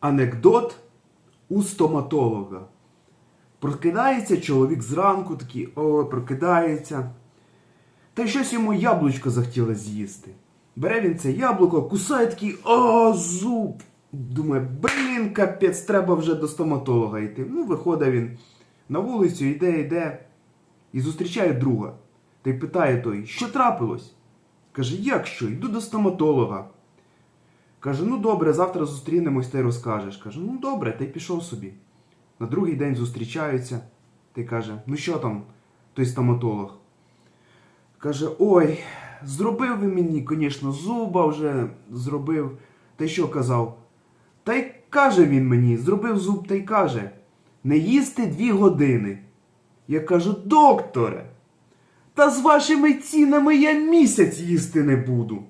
Анекдот у стоматолога. Прокидається чоловік зранку, такий, о, прокидається. Та й щось йому яблучко захотілося з'їсти. Бере він це яблуко, кусає такий, о, зуб. Думає, блін, капець, треба вже до стоматолога йти. Ну, виходить він на вулицю, йде, йде, і зустрічає друга. Та й питає той, що трапилось? Каже, як що? Йду до стоматолога. Каже, ну добре, завтра зустрінемось й розкажеш. Каже, ну добре, й пішов собі. На другий день зустрічаються. Й каже, ну що там, той стоматолог? Каже, ой, зробив ви мені, звісно, зуба вже зробив. Та й що казав? Та й каже він мені, зробив зуб та й каже, не їсти дві години. Я кажу, докторе, та з вашими цінами я місяць їсти не буду.